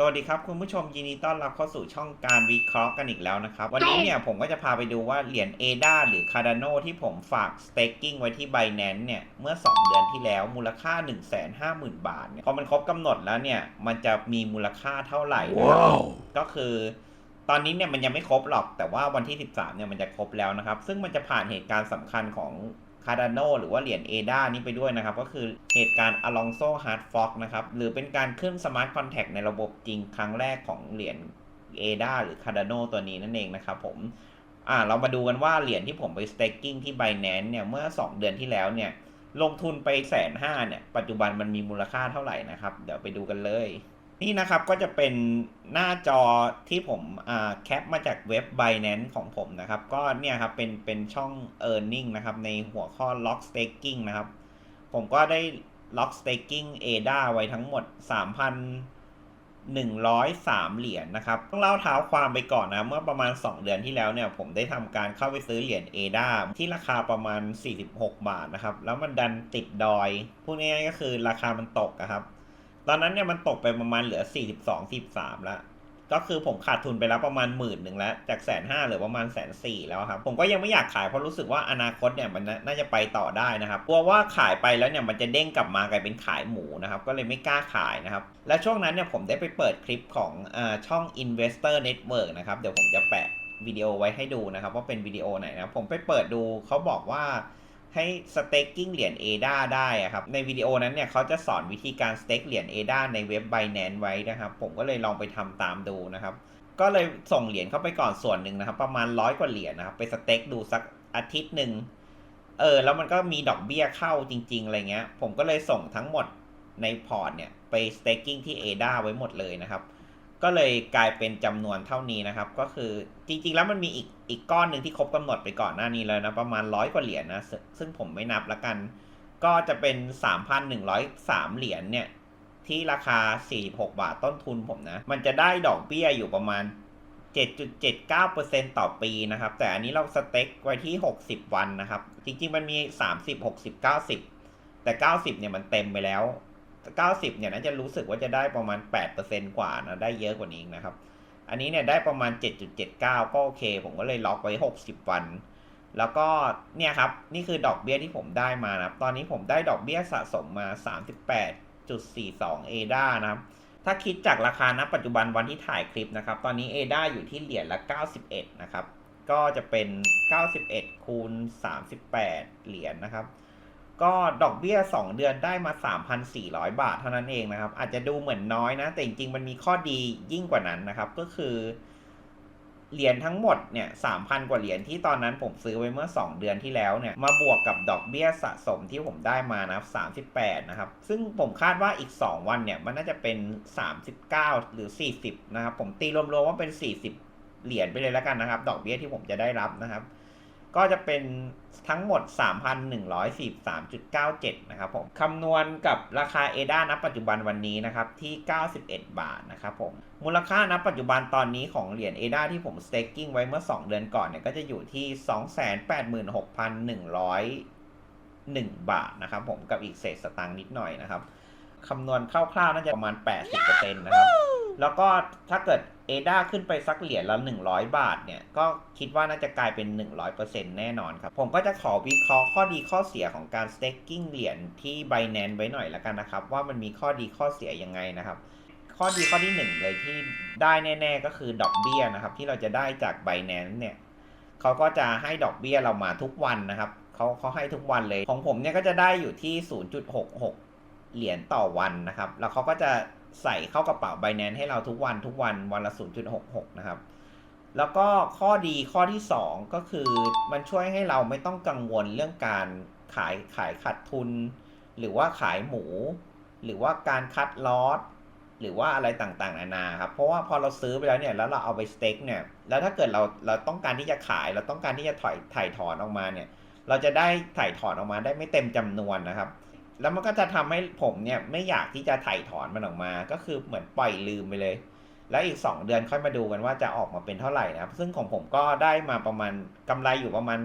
สวัสดีครับคุณผู้ชมยินดีต้อนรับเข้าสู่ช่องการวิเคราะห์กันอีกแล้วนะครับ วันนี้เนี่ยผมก็จะพาไปดูว่าเหรียญ ADA หรือ Cardano ที่ผมฝาก staking ไว้ที่ Binance เนี่ย เมื่อ 2 เดือนที่แล้วมูลค่า 150,000 บาทเนี่ยพอมันครบกำหนดแล้วเนี่ย มันจะมีมูลค่าเท่าไหร่นะครับ ก็คือตอนนี้เนี่ยมันยังไม่ครบหรอกแต่ว่าวันที่ 13 เนี่ยมันจะครบแล้วนะครับ ซึ่งมันจะผ่านเหตุการณ์สำคัญของ Cardano หรือว่าเหรียญ ADA นี้ไปด้วยนะครับ ก็คือเหตุการณ์ Alonso Hard Fork นะครับ หรือเป็นการขึ้น Smart Contract ในระบบจริงครั้งแรกของเหรียญ ADA หรือ Cardano ตัวนี้นั่นเองนะครับผมอ่าเรามาดูกันว่าเหรียญที่ผมไป staking ที่ Binance เนี่ยเมื่อ 2 เดือนที่แล้วเนี่ยลงทุนไปแสนห้าเนี่ยปัจจุบันมันมีมูลค่าเท่าไหร่นะครับ เดี๋ยวไปดูกันเลย นี่นะครับก็จะเป็นหน้าจอที่ผมแคปมาจากเว็บ Binance ของผมนะครับ ก็เนี่ยครับเป็นเป็นช่อง e a r n i n g นะครับ ในหัวข้อ Lock Staking นะครับ ผมก็ได้ Lock Staking ADA ไว้ทั้งหมด 3,103 เหรียญนะครับ ต้องเล่าเท้าความไปก่อนนะ เมื่อประมาณ 2 เดือนที่แล้วเนี่ย ผมได้ทำการเข้าไปซื้อเหรียญ ADA ที่ราคาประมาณ 46 บาทนะครับ แล้วมันดันติดดอยพูดง่ายๆก็คือราคามันตกอะครับ ตอนนั้นเนี่ยมันตกไปประมาณเหลือ42 43แล้วก็คือผมขาดทุนไปแล้วประมาณหมื่นหนึ่งแล้ว จากแสนห้าเหลือประมาณแสนสี่แล้วครับ ผมก็ยังไม่อยากขายเพราะรู้สึกว่าอนาคตเนี่ยมันน่าจะไปต่อได้นะครับกลัวว่าขายไปแล้วเนี่ยมันจะเด้งกลับมากลายเป็นขายหมูนะครับ ก็เลยไม่กล้าขายนะครับ และช่วงนั้นเนี่ยผมได้ไปเปิดคลิปของอาช่อง Investor Network นะครับ เดี๋ยวผมจะแปะวิดีโอไว้ให้ดูนะครับ ว่าเป็นวิดีโอไหนนะผมไปเปิดดูเขาบอกว่า ให้ staking เหรียญ ADA ได้อะครับ ในวิดีโอนั้นเนี่ยเขาจะสอนวิธีการ stake เหรียญ ADA ในเว็บ Binance ไว้นะครับ ผมก็เลยลองไปทำตามดูนะครับ ก็เลยส่งเหรียญเข้าไปก่อนส่วนหนึ่งนะครับ ประมาณร้อยกว่าเหรียญนะครับ ไปสเต็กดูสักอาทิตย์หนึ่งเออ แล้วมันก็มีดอกเบี้ยเข้าจริง ๆ อะไรเงี้ย ผมก็เลยส่งทั้งหมดในพอร์ตเนี่ย ไป staking ที่ ADA ไว้หมดเลยนะครับ ก็เลยกลายเป็นจำนวนเท่านี้นะครับ ก็คือจริงๆ แล้วมันมีอีกอีกก้อนหนึ่งที่ครบกำหนดไปก่อนหน้านี้แล้วนะ ประมาณร้อยกว่าเหรียญนะซึ่งซึ่งผมไม่นับละกัน ก็จะเป็น 3,103 เหรียญเนี่ย ที่ราคา 46 บาทต้นทุนผมนะ มันจะได้ดอกเบี้ยอยู่ประมาณ 7.79%ต่อปีนะครับ แต่อันนี้เราสเต็กไว้ที่ 60 วันนะครับ จริงๆ มันมี 30 60 90 แต่ 90 เนี่ยมันเต็มไปแล้ว 90 เนี่ยน่าจะรู้สึกว่าจะได้ประมาณ 8%กว่านะ ได้เยอะกว่านี้นะครับ อันนี้เนี่ยได้ประมาณ 7.79 ก็โอเค ผมก็เลยล็อกไว้ 60 วัน แล้วก็เนี่ยครับ นี่คือดอกเบี้ยที่ผมได้มานะครับ ตอนนี้ผมได้ดอกเบี้ยสะสมมา 38.42 ADA นะครับ ถ้าคิดจากราคาณปัจจุบันวันที่ถ่ายคลิปนะครับ ตอนนี้ ADA อยู่ที่เหรียญละ 91 นะครับ ก็จะเป็น 91คูณ38 เหรียญนะครับ ก็ดอกเบี้ย 2 เดือนได้มา 3,400 บาทเท่านั้นเองนะครับ อาจจะดูเหมือนน้อยนะ แต่จริงๆ มันมีข้อดียิ่งกว่านั้นนะครับ ก็คือ เหรียญทั้งหมดเนี่ย3,000กว่าเหรียญที่ตอนนั้นผมซื้อไว้เมื่อ 2 เดือนที่แล้วเนี่ย มาบวกกับดอกเบี้ยสะสมที่ผมได้มานะครับ 38 นะครับ ซึ่งผมคาดว่าอีก 2 วันเนี่ย มันน่าจะเป็น 39 หรือ 40 นะครับ ผมตีรวมๆว่าเป็น 40 เหรียญไปเลยแล้วกันนะครับ ดอกเบี้ยที่ผมจะได้รับนะครับ ก็จะเป็นทั้งหมด 3,143.97 นะครับผมคำนวณกับราคา ADA ณปัจจุบันวันนี้นะครับที่ 91 บาทนะครับผมมูลค่าณปัจจุบันตอนนี้ของเหรียญ ADA ที่ผม staking ไว้เมื่อ 2 เดือนก่อนเนี่ยก็จะอยู่ที่ 286,101 บาทนะครับผมกับอีกเศษสตางค์นิดหน่อยนะครับคำนวณคร่าวๆน่าจะประมาณ 80%นะครับแล้วก็ถ้าเกิด ADA ขึ้นไปสักเหรียญละ 100 บาทเนี่ย ก็คิดว่าน่าจะกลายเป็น 100%แน่นอนครับ ผมก็จะขอวิเคราะห์ข้อดีข้อเสียของการ staking เหรียญที่ Binance ไว้หน่อยละกันนะครับ ว่ามันมีข้อดีข้อเสียยังไงนะครับ ข้อดีข้อที่ 1 เลยที่ได้แน่ ๆ ก็คือดอกเบี้ยนะครับ ที่เราจะได้จาก Binance เนี่ยเขาก็จะให้ดอกเบี้ยเรามาทุกวันนะครับเขาเขาให้ทุกวันเลยของผมเนี่ยก็จะได้อยู่ที่ 0.66 เหรียญต่อวันนะครับ แล้วเขาก็จะ ใส่เข้ากระเป๋า Binance ให้เราทุกวันทุกวันวันละ 0.66 นะครับ แล้วก็ข้อดีข้อที่ 2 ก็คือมันช่วยให้เราไม่ต้องกังวลเรื่องการขายขายขาดทุน หรือว่าขายหมู หรือว่าการคัดลอสหรือว่าอะไรต่างๆ นานาครับ เพราะว่าพอเราซื้อไปแล้วเนี่ย แล้วเราเอาไปสเต็กเนี่ย แล้วถ้าเกิดเราเราต้องการที่จะขาย เราต้องการที่จะถอยถ่ายถอนออกมาเนี่ย เราจะได้ถ่ายถอนออกมาได้ไม่เต็มจำนวนนะครับ แล้วมันก็จะทำให้ผมเนี่ยไม่อยากที่จะถ่ายถอนมันออกมา ก็คือเหมือนปล่อยลืมไปเลย แล้วอีก 2 เดือนค่อยมาดูกันว่าจะออกมาเป็นเท่าไหร่นะครับ ซึ่งของผมก็ได้มาประมาณกำไรอยู่ประมาณ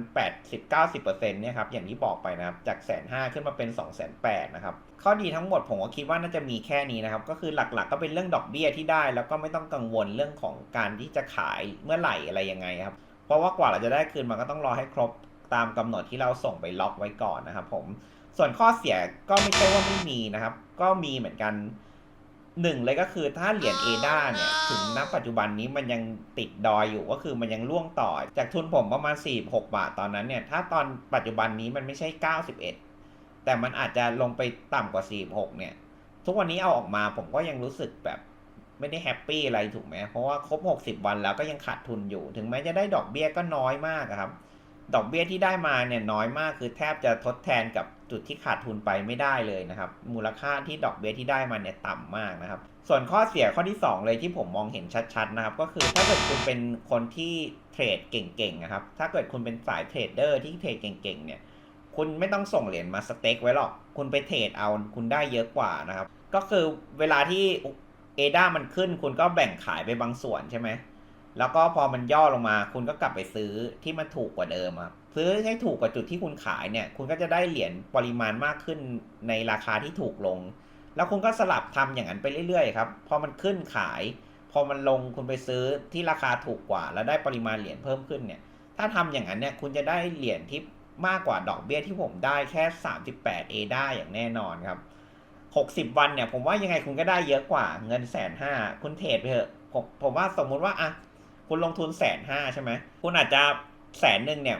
80-90%เนี่ยครับ อย่างที่บอกไปนะครับ จากแสนห้าขึ้นมาเป็น 2 8 0 0 0นะครับ ข้อดีทั้งหมดผมก็คิดว่าน่าจะมีแค่นี้นะครับ ก็คือหลักๆ ก็เป็นเรื่องดอกเบี้ยที่ได้ แล้วก็ไม่ต้องกังวลเรื่องของการที่จะขายเมื่อไหร่อะไรยังไงครับ เพราะว่ากว่าเราจะได้คืนมันก็ต้องรอให้ครบตามกำหนดที่เราส่งไปล็อกไว้ก่อนนะครับผม ส่วนข้อเสียก็ไม่ใช่ว่าไม่มีนะครับ ก็มีเหมือนกันหนึ่งเลยก็คือถ้าเหรียญเอดาเนี่ย ถึงณปัจจุบันนี้มันยังติดดอยอยู่ก็คือมันยังล่วงต่อ จากทุนผมประมาณ 46 บาทตอนนั้นเนี่ย ถ้าตอนปัจจุบันนี้มันไม่ใช่ 91 แต่มันอาจจะลงไปต่ำกว่า 46 เนี่ย ทุกวันนี้เอาออกมาผมก็ยังรู้สึกแบบไม่ได้แฮปปี้อะไรถูกไหมเพราะว่าครบ 60 วันแล้วก็ยังขาดทุนอยู่ ถึงแม้จะได้ดอกเบี้ยก็น้อยมากครับ ดอกเบี้ยที่ได้มาเนี่ยน้อยมากคือแทบจะทดแทนกับจุดที่ขาดทุนไปไม่ได้เลยนะครับ มูลค่าที่ดอกเบี้ยที่ได้มาเนี่ยต่ำมากนะครับ ส่วนข้อเสียข้อที่ 2 เลยที่ผมมองเห็นชัดๆนะครับก็คือถ้าเกิดคุณเป็นคนที่เทรดเก่งๆนะครับถ้าเกิดคุณเป็นสายเทรดเดอร์ที่เทรดเก่งๆเนี่ยคุณไม่ต้องส่งเหรียญมาสเต็กไว้หรอก คุณไปเทรดเอาคุณได้เยอะกว่านะครับ ก็คือเวลาที่เอด้ามันขึ้น คุณก็แบ่งขายไปบางส่วนใช่ไหม แล้วก็พอมันย่อลงมา คุณก็กลับไปซื้อที่มันถูกกว่าเดิมอะซื้อให้ถูกกว่าจุดที่คุณขายเนี่ย คุณก็จะได้เหรียญปริมาณมากขึ้นในราคาที่ถูกลง แล้วคุณก็สลับทำอย่างนั้นไปเรื่อยๆครับ พอมันขึ้นขาย พอมันลงคุณไปซื้อที่ราคาถูกกว่า แล้วได้ปริมาณเหรียญเพิ่มขึ้นเนี่ย ถ้าทำอย่างนั้นเนี่ย คุณจะได้เหรียญที่มากกว่าดอกเบี้ยที่ผมได้แค่ 38เอได้อย่างแน่นอนครับ 60 วันเนี่ย ผมว่ายังไงคุณก็ได้เยอะกว่าเงินแสนห้าคุณเทรดไปเถอะผมผมว่าสมมุติว่าอะ คุณลงทุนแสนห้าใช่ไหมคุณอาจจะแสนหนึ่งเนี่ย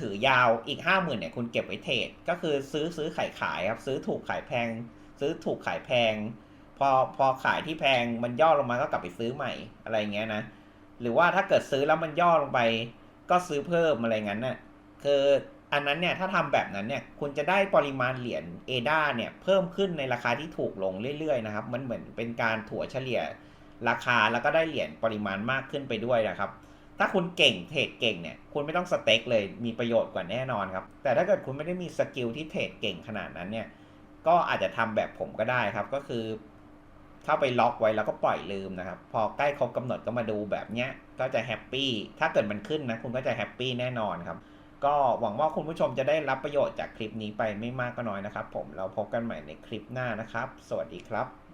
ถือยาวอีกห้าหมื่นเนี่ยคุณเก็บไว้เทรดก็คือซื้อซื้อขายขายครับซื้อถูกขายแพง ซื้อถูกขายแพง พอพอขายที่แพงมันย่อลงมาก็กลับไปซื้อใหม่อะไรเงี้ยนะ หรือว่าถ้าเกิดซื้อแล้วมันย่อลงไป ก็ซื้อเพิ่มอะไรงั้นน่ะคืออันนั้นเนี่ยถ้าทำแบบนั้นเนี่ยคุณจะได้ปริมาณเหรียญเอดาเนี่ยเพิ่มขึ้นในราคาที่ถูกลงเรื่อยๆนะครับ มันเหมือนเป็นการถัวเฉลี่ย ราคาแล้วก็ได้เหรียญปริมาณมากขึ้นไปด้วยนะครับ ถ้าคุณเก่งเทรดเก่งเนี่ยคุณไม่ต้องสเต็กเลยมีประโยชน์กว่าแน่นอนครับ แต่ถ้าเกิดคุณไม่ได้มีสกิลที่เทรดเก่งขนาดนั้นเนี่ยก็อาจจะทำแบบผมก็ได้ครับ ก็คือถ้าไปล็อกไว้แล้วก็ปล่อยลืมนะครับ พอใกล้ครบกำหนดก็มาดูแบบเนี้ยก็จะแฮปปี้ถ้าเกิดมันขึ้นนะคุณก็จะแฮปปี้แน่นอนครับก็หวังว่าคุณผู้ชมจะได้รับประโยชน์จากคลิปนี้ไปไม่มากก็น้อยนะครับ ผมเราพบกันใหม่ในคลิปหน้านะครับ สวัสดีครับ